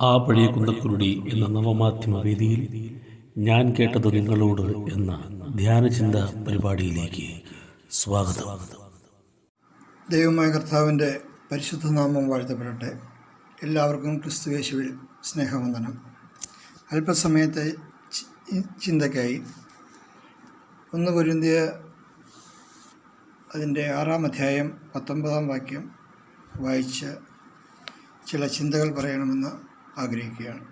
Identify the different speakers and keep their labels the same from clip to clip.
Speaker 1: ആ പഴയ കുന്തക്കുരുടി എന്ന നവമാധ്യമ വേദിയിൽ ഞാൻ കേട്ടത് നിങ്ങളോട് എന്ന ധ്യാനചിന്ത പരിപാടിയിലേക്ക് സ്വാഗതം.
Speaker 2: ദൈവമായ കർത്താവിന്റെ പരിശുദ്ധ നാമം വാഴ്ത്തപ്പെടട്ടെ. എല്ലാവർക്കും ക്രിസ്തുവേശുവിൽ സ്നേഹവന്ദനം. അല്പസമയത്തെ ചി- ചിന്തയ്ക്കായി ഒന്ന് പൊരുന്തിയ അതിന്റെ ആറാം അധ്യായം പത്തൊമ്പതാം വാക്യം വായിച്ച് ചില ചിന്തകൾ പറയണമെന്ന് ആഗ്രഹിക്കുകയാണ്.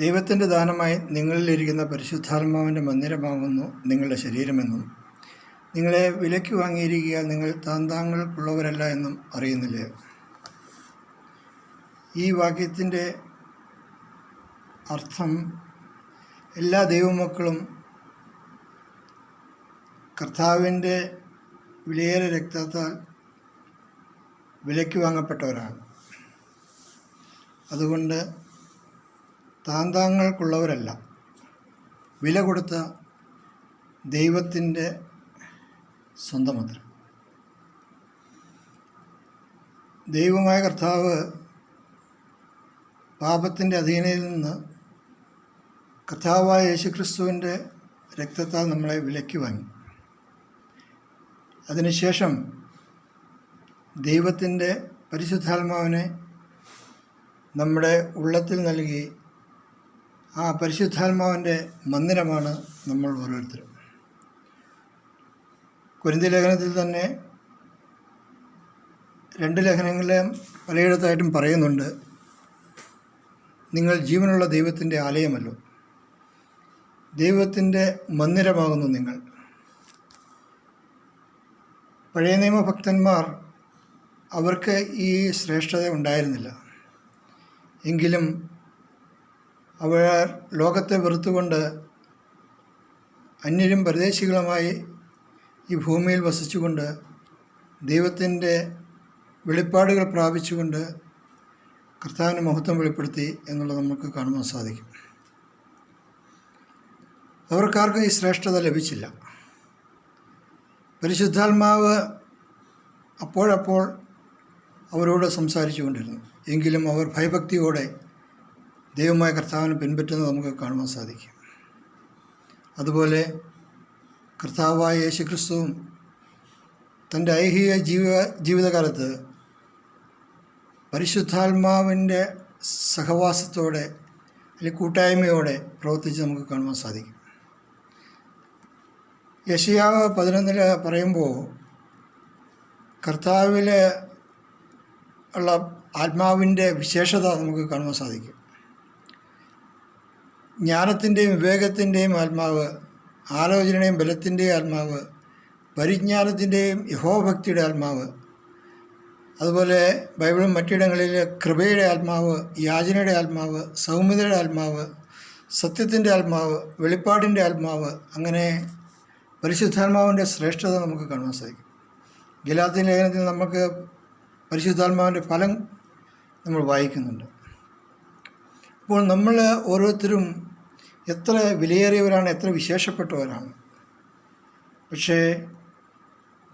Speaker 2: ദൈവത്തിന്റെ ദാനമായി നിങ്ങളിലിരിക്കുന്ന പരിശുദ്ധാത്മാവിന്റെ മന്ദിരമാകുന്നു നിങ്ങളുടെ ശരീരമെന്നും. നിങ്ങളെ വിലയ്ക്ക് വാങ്ങിയിരിക്കുക നിങ്ങൾ താന്താങ്ങൾക്കുള്ളവരല്ല എന്നും അറിയുന്നില്ലേ? ഈ വാക്യത്തിന്റെ അർത്ഥം എല്ലാ ദൈവമക്കളും കർത്താവിന്റെ വിലയേറെ രക്തത്താൽ വിലയ്ക്ക് വാങ്ങപ്പെട്ടവരാണ്. അതുകൊണ്ട് താന്താങ്ങൾക്കുള്ളവരല്ല വില കൊടുത്ത ദൈവത്തിന്റെ സ്വന്തമത്ര ദൈവമായ കർത്താവ് പാപത്തിന്റെ അധീനയിൽ നിന്ന് കർത്താവായ യേശുക്രിസ്തുവിന്റെ രക്തത്താൽ നമ്മളെ വിലയ്ക്ക് വാങ്ങി. അതിനുശേഷം ദൈവത്തിന്റെ പരിശുദ്ധാത്മാവിനെ നമ്മുടെ ഉള്ളത്തിൽ നൽകി ആ പരിശുദ്ധാത്മാവിന്റെ മന്ദിരമാണ് നമ്മൾ ഓരോരുത്തരും. കുരുന്തി ലേഖനത്തിൽ തന്നെ രണ്ട് ലേഖനങ്ങളിലും പലയിടത്തായിട്ടും പറയുന്നുണ്ട്. നിങ്ങൾ ജീവനുള്ള ദൈവത്തിന്റെ ആലയമല്ലോ. ദൈവത്തിന്റെ മന്ദിരമാകുന്നു നിങ്ങൾ. പഴയ നിയമഭക്തന്മാർ അവർക്ക് ഈ ശ്രേഷ്ഠത ഉണ്ടായിരുന്നില്ല. എങ്കിലും അവർ ലോകത്തെ വെറുത്തുകൊണ്ട് അന്യരും പരദേശികളുമായി ഈ ഭൂമിയിൽ വസിച്ചുകൊണ്ട് ദൈവത്തിന്റെ വെളിപ്പാടുകൾ പ്രാപിച്ചുകൊണ്ട് കർത്താവിന് മഹത്വം വെളിപ്പെടുത്തി എന്നുള്ളത് നമുക്ക് കാണുവാൻ സാധിക്കും. അവർക്കാർക്കും ഈ ശ്രേഷ്ഠത ലഭിച്ചില്ല. പരിശുദ്ധാത്മാവ് അപ്പോഴപ്പോൾ അവരോട് സംസാരിച്ചു കൊണ്ടിരുന്നു എങ്കിലും അവർ ഭയഭക്തിയോടെ ദൈവമായ കർത്താവിനെ പിൻപറ്റുന്നത് നമുക്ക് കാണുവാൻ സാധിക്കും. അതുപോലെ കർത്താവായ യേശുക്രിസ്തുവും തന്റെ ഐഹിക ജീവ ജീവിതകാലത്ത് പരിശുദ്ധാത്മാവിന്റെ സഹവാസത്തോടെ അല്ലെങ്കിൽ കൂട്ടായ്മയോടെ പ്രവർത്തിച്ച് നമുക്ക് കാണുവാൻ സാധിക്കും. യശയാവ് പതിനൊന്നിൽ പറയുമ്പോൾ കർത്താവിൽ ഉള്ള ആത്മാവിന്റെ വിശേഷത നമുക്ക് കാണുവാൻ സാധിക്കും. ജ്ഞാനത്തിന്റെയും വിവേകത്തിന്റെയും ആത്മാവ് ആലോചനയുടെയും ബലത്തിന്റെയും ആത്മാവ് പരിജ്ഞാനത്തിന്റെയും യഹോഭക്തിയുടെ ആത്മാവ് അതുപോലെ ബൈബിളും മറ്റിടങ്ങളിൽ കൃപയുടെ ആത്മാവ് യാചനയുടെ ആത്മാവ് സൗമ്യതയുടെ ആത്മാവ് സത്യത്തിന്റെ ആത്മാവ് വെളിപ്പാടിന്റെ ആത്മാവ് അങ്ങനെ പരിശുദ്ധാത്മാവിന്റെ ശ്രേഷ്ഠത നമുക്ക് കാണാൻ സാധിക്കും. ഗലാത്തിൻ ലേഖനത്തിൽ നമുക്ക് പരിശുദ്ധാത്മാവിന്റെ ഫലം നമ്മൾ വായിക്കുന്നുണ്ട്. അപ്പോൾ നമ്മൾ ഓരോരുത്തരും എത്ര വിലയേറിയവരാണ് എത്ര വിശേഷപ്പെട്ടവരാണ്. പക്ഷേ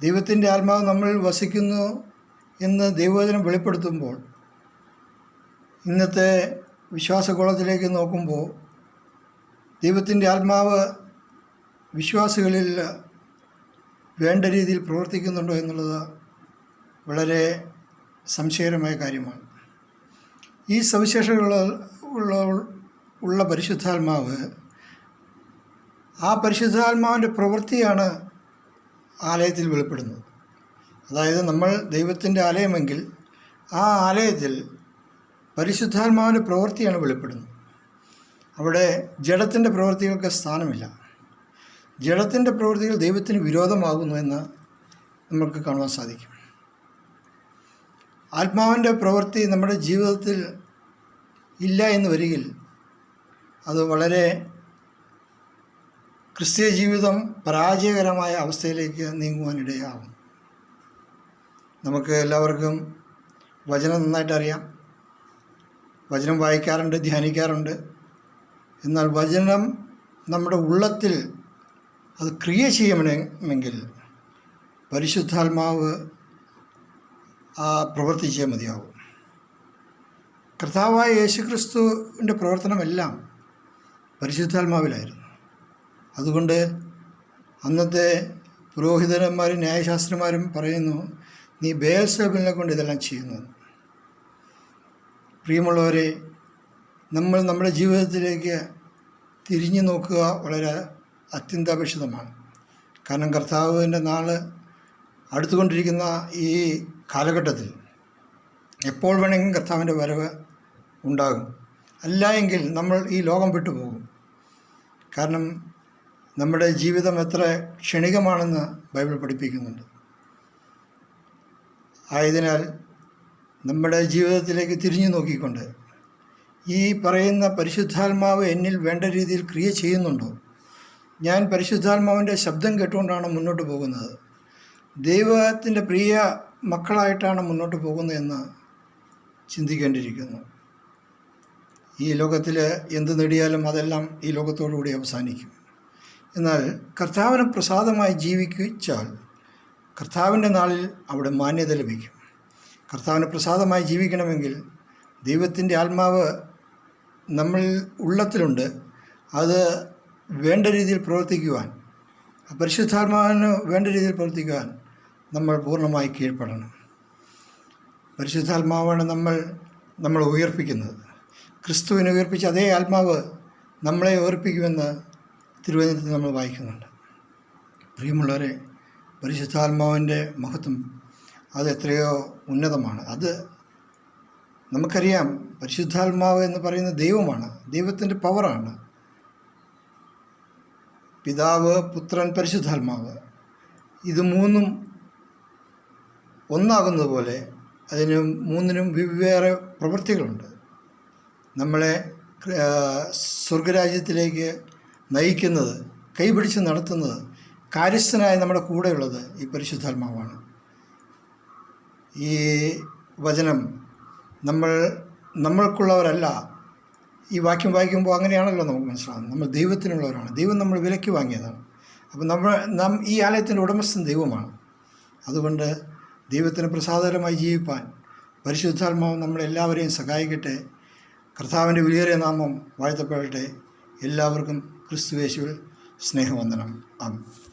Speaker 2: ദൈവത്തിന്റെ ആത്മാവ് നമ്മൾ വസിക്കുന്നു എന്ന് ദൈവവചനം വെളിപ്പെടുത്തുമ്പോൾ ഇന്നത്തെ വിശ്വാസകോളത്തിലേക്ക് നോക്കുമ്പോൾ ദൈവത്തിന്റെ ആത്മാവ് വിശ്വാസികളിൽ വേണ്ട രീതിയിൽ പ്രവർത്തിക്കുന്നുണ്ടോ എന്നുള്ളത് വളരെ സംശയകരമായ കാര്യമാണ്. ഈ സവിശേഷകൾ ഉള്ള ഉള്ള പരിശുദ്ധാത്മാവ് ആ പരിശുദ്ധാത്മാവിന്റെ പ്രവൃത്തിയാണ് ആലയത്തിൽ വെളിപ്പെടുന്നത്. അതായത് നമ്മൾ ദൈവത്തിന്റെ ആലയമെങ്കിൽ ആ ആലയത്തിൽ പരിശുദ്ധാത്മാവിന്റെ പ്രവൃത്തിയാണ് വെളിപ്പെടുന്നത്. അവിടെ ജഡത്തിന്റെ പ്രവൃത്തികൾക്ക് സ്ഥാനമില്ല. ജഡത്തിന്റെ പ്രവൃത്തികൾ ദൈവത്തിന് വിരോധമാകുന്നു എന്ന് നമുക്ക് കാണുവാൻ സാധിക്കും. ആത്മാവിന്റെ പ്രവൃത്തി നമ്മുടെ ജീവിതത്തിൽ ഇല്ല എന്ന് വരികിൽ അത് വളരെ ക്രിസ്തീയ ജീവിതം പരാജയകരമായ അവസ്ഥയിലേക്ക് നീങ്ങുവാനിടയാകും നമുക്ക് എല്ലാവർക്കും വചനം നന്നായിട്ട് അറിയാം. വചനം വായിക്കാറുണ്ട് ധ്യാനിക്കാറുണ്ട്. എന്നാൽ വചനം നമ്മുടെ ഉള്ളത്തിൽ അത് ക്രിയ ചെയ്യണമെങ്കിൽ പരിശുദ്ധാത്മാവ് ആ പ്രവർത്തിച്ചേ മതിയാവും. കർത്താവായ യേശുക്രിസ്തുവിന്റെ പ്രവർത്തനമെല്ലാം പരിശുദ്ധാത്മാവിലായിരുന്നു. അതുകൊണ്ട് അന്നത്തെ പുരോഹിതന്മാരും ന്യായശാസ്ത്രന്മാരും പറയുന്നു നീ ബേൽസബിനെ കൊണ്ട് ഇതെല്ലാം ചെയ്യുന്നു. പ്രിയമുള്ളവരെ നമ്മൾ നമ്മുടെ ജീവിതത്തിലേക്ക് തിരിഞ്ഞു നോക്കുക വളരെ അത്യന്താപേക്ഷിതമാണ്. കാരണം കർത്താവിന്റെ നാൾ അടുത്തുകൊണ്ടിരിക്കുന്ന ഈ കാലഘട്ടത്തിൽ എപ്പോൾ വേണമെങ്കിലും കർത്താവിന്റെ വരവ് ഉണ്ടാകും. അല്ല എങ്കിൽ നമ്മൾ ഈ ലോകം വിട്ടുപോകും കാരണം നമ്മുടെ ജീവിതം എത്ര ക്ഷണികമാണെന്ന് ബൈബിൾ പഠിപ്പിക്കുന്നുണ്ട്. ആയതിനാൽ നമ്മുടെ ജീവിതത്തിലേക്ക് തിരിഞ്ഞു നോക്കിക്കൊണ്ട് ഈ പറയുന്ന പരിശുദ്ധാത്മാവ് എന്നിൽ വേണ്ട രീതിയിൽ ക്രിയ ചെയ്യുന്നുണ്ടോ? ഞാൻ പരിശുദ്ധാത്മാവിന്റെ ശബ്ദം കേട്ടുകൊണ്ടാണ് മുന്നോട്ട് പോകുന്നത്. ദൈവത്തിന്റെ പ്രിയ മക്കളായിട്ടാണ് മുന്നോട്ട് പോകുന്നതെന്ന് ചിന്തിക്കേണ്ടിയിരിക്കുന്നു. ഈ ലോകത്തിൽ എന്ത് നേടിയാലും അതെല്ലാം ഈ ലോകത്തോടുകൂടി അവസാനിക്കും. എന്നാൽ കർത്താവിന് പ്രസാദമായി ജീവിച്ചാൽ കർത്താവിന്റെ നാളിൽ അവിടെ മാന്യത ലഭിക്കും. കർത്താവിന് പ്രസാദമായി ജീവിക്കണമെങ്കിൽ ദൈവത്തിന്റെ ആത്മാവ് നമ്മൾ ഉള്ളത്തിലുണ്ട്. അത് വേണ്ട രീതിയിൽ പ്രവർത്തിക്കുവാൻ പരിശുദ്ധാത്മാവിന് വേണ്ട രീതിയിൽ പ്രവർത്തിക്കുവാൻ നമ്മൾ പൂർണമായി കീഴ്പ്പെടണം. പരിശുദ്ധാത്മാവാണ് നമ്മൾ നമ്മളെ ഉയർപ്പിക്കുന്നത്. ക്രിസ്തുവിനെ ഉയർപ്പിച്ച അതേ ആത്മാവ് നമ്മളെ ഉയർപ്പിക്കുമെന്ന് തിരുവനന്തപുരത്ത് നമ്മൾ വായിക്കുന്നുണ്ട്. പ്രിയമുള്ളവരെ പരിശുദ്ധാത്മാവിന്റെ മഹത്വം അത് എത്രയോ ഉന്നതമാണ്. അത് നമുക്കറിയാം പരിശുദ്ധാത്മാവ് എന്ന് പറയുന്ന ദൈവമാണ് ദൈവത്തിന്റെ പവറാണ് പിതാവ് പുത്രൻ പരിശുദ്ധാത്മാവ്. ഇത് മൂന്നും ഒന്നാകുന്നത് പോലെ അതിന് മൂന്നിനും വിവേറെ പ്രവൃത്തികളുണ്ട്. നമ്മളെ സ്വർഗരാജ്യത്തിലേക്ക് നയിക്കുന്നത് കൈപിടിച്ച് നടത്തുന്നത് കാര്യസ്ഥനായ നമ്മുടെ കൂടെയുള്ളത് ഈ പരിശുദ്ധാത്മാവാണ്. ഈ വചനം നമ്മൾ നമ്മൾക്കുള്ളവരല്ല ഈ വാക്യം വായിക്കുമ്പോൾ അങ്ങനെയാണല്ലോ നമുക്ക് മനസ്സിലാകുന്നത് നമ്മൾ ദൈവത്തിനുള്ളവരാണ്. ദൈവം നമ്മൾ വിലയ്ക്ക് വാങ്ങിയതാണ്. അപ്പോൾ നമ്മൾ നാം ഈ ആലയത്തിന്റെ ഉടമസ്ഥൻ ദൈവമാണ്. അതുകൊണ്ട് ദൈവത്തിന് പ്രസാദകരമായി ജീവിപ്പാൻ പരിശുദ്ധാത്മാവ് നമ്മളെല്ലാവരെയും സഹായിക്കട്ടെ. കർത്താവിന്റെ വിലയേറിയ നാമം വാഴ്ത്തപ്പെടട്ടെ. എല്ലാവർക്കും ക്രിസ്തുവേശുവിൽ സ്നേഹവന്ദനം. ആം